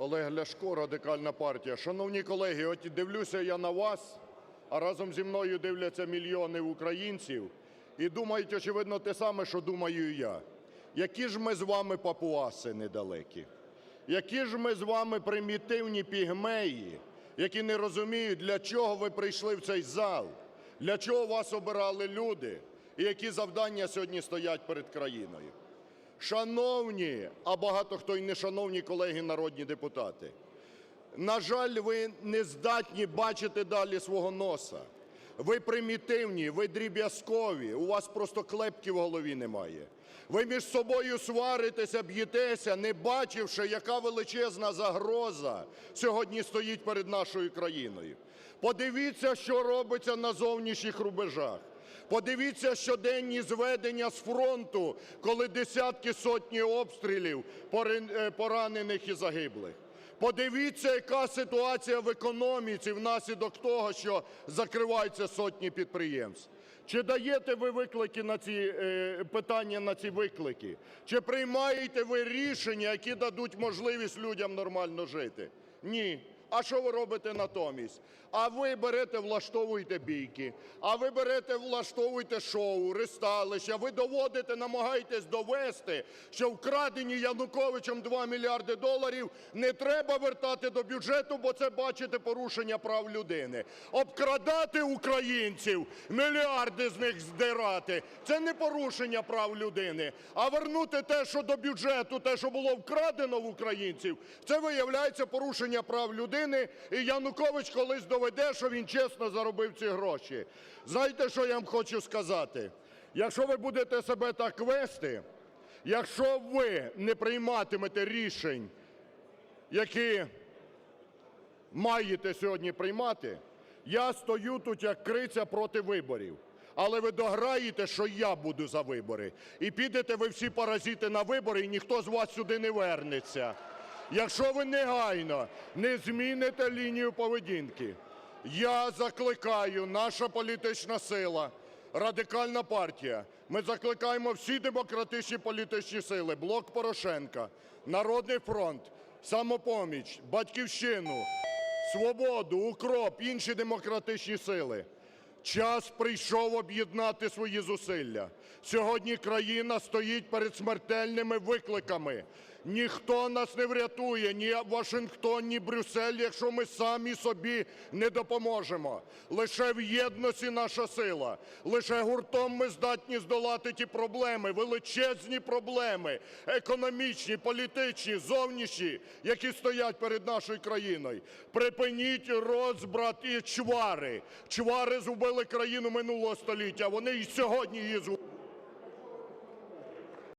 Олег Ляшко, Радикальна партія. Шановні колеги, от дивлюся я на вас, а разом зі мною дивляться мільйони українців і думають, очевидно, те саме, що думаю я. Які ж ми з вами папуаси недалекі? Які ж ми з вами примітивні пігмеї, які не розуміють, для чого ви прийшли в цей зал, для чого вас обирали люди і які завдання сьогодні стоять перед країною. Шановні, а багато хто й не шановні колеги народні депутати, на жаль, ви не здатні бачити далі свого носа. Ви примітивні, ви дріб'язкові, у вас просто клепки в голові немає. Ви між собою сваритеся, б'єтеся, не бачивши, яка величезна загроза сьогодні стоїть перед нашою країною. Подивіться, що робиться на зовнішніх рубежах. Подивіться щоденні зведення з фронту, коли десятки сотні обстрілів, е, поранених і загиблих. Подивіться, яка ситуація в економіці внаслідок того, що закриваються сотні підприємств. Чи даєте ви виклики на ці е, питання на ці виклики? Чи приймаєте ви рішення, які дадуть можливість людям нормально жити? Ні. А що ви робите натомість? А ви берете, влаштовуєте бійки, а ви берете, влаштовуєте шоу, ресталища, ви доводите, намагаєтесь довести, що вкрадені Януковичем 2 мільярди доларів не треба вертати до бюджету, бо це, бачите, порушення прав людини. Обкрадати українців, мільярди з них здирати – це не порушення прав людини. А вернути те, що до бюджету, те, що було вкрадено в українців, це виявляється порушення прав людини, і Янукович колись доведе, що він чесно заробив ці гроші. Знаєте, що я вам хочу сказати? Якщо ви будете себе так вести, якщо ви не прийматимете рішень, які маєте сьогодні приймати, я стою тут як криця проти виборів. Але ви дограєте, що я буду за вибори. І підете ви всі паразити на вибори, і ніхто з вас сюди не вернеться. Якщо ви негайно не зміните лінію поведінки, я закликаю, наша політична сила, Радикальна партія, ми закликаємо всі демократичні політичні сили, Блок Порошенка, Народний фронт, Самопоміч, Батьківщину, Свободу, Укроп, інші демократичні сили. Час прийшов об'єднати свої зусилля. Сьогодні країна стоїть перед смертельними викликами. Ніхто нас не врятує, ні Вашингтон, ні Брюссель, якщо ми самі собі не допоможемо. Лише в єдності наша сила, лише гуртом ми здатні здолати ті проблеми, величезні проблеми, економічні, політичні, зовнішні, які стоять перед нашою країною. Припиніть розбрат і чвари. Чвари згубили країну минулого століття, вони і сьогодні її.